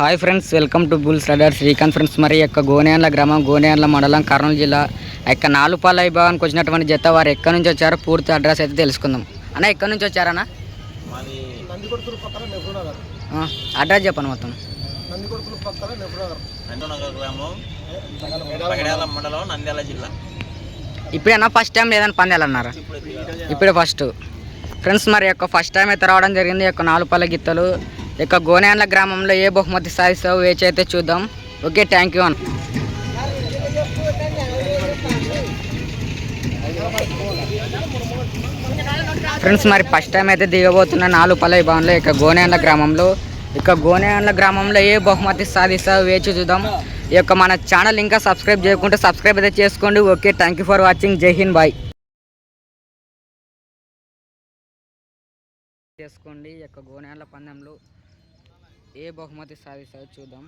Hi friends welcome to బుల్ స్లడర్ Srikanth friends. మరి యొక్క గోనేన్ల గ్రామం గోనేన్ల మండలం కర్నూలు జిల్లా యొక్క నాలుపాల విభాగానికి వచ్చినటువంటి జత వారు ఎక్కడి నుంచి వచ్చారో పూర్తి అడ్రస్ అయితే తెలుసుకుందాం. అన్న ఎక్కడి నుంచి వచ్చారన్నా? అడ్రస్ చెప్పండి మొత్తం. నందికొడుకుల పక్కన నెహ్రూనగర్. నందనగర్ గ్రామం పగడాల మండలం నంద్యాల జిల్లా. ఇప్పుడైనా ఫస్ట్ టైం లేదని పందాలన్నారు? ఇప్పుడే ఫస్ట్ ఫ్రెండ్స్ మరి యొక్క ఫస్ట్ టైం అయితే రావడం జరిగింది. యొక్క నాలుపల్ల గిత్తలు ఇక గోనేండ్ల గ్రామంలో ఏ బహుమతి సాధిస్తావు వేచి అయితే చూద్దాం. ఓకే థ్యాంక్ యూ అన్న. ఫ్రెండ్స్ మరి ఫస్ట్ టైం అయితే దిగబోతున్న నాలుగు పల్లవి భవన్లో ఇక గోనేండ్ల గ్రామంలో. ఇక గోనేండ్ల గ్రామంలో ఏ బహుమతి సాధిస్తావు వేచి చూద్దాం. ఈ యొక్క మన ఛానల్ ఇంకా సబ్స్క్రైబ్ చేయకుంటే సబ్స్క్రైబ్ అయితే చేసుకోండి. Okay thank you for watching Jai Hind bye చేసుకోండి. ఈ యొక్క గోనేళ్ళ పందెంలో ఏ బహుమతి సాధిస్తారో చూద్దాం.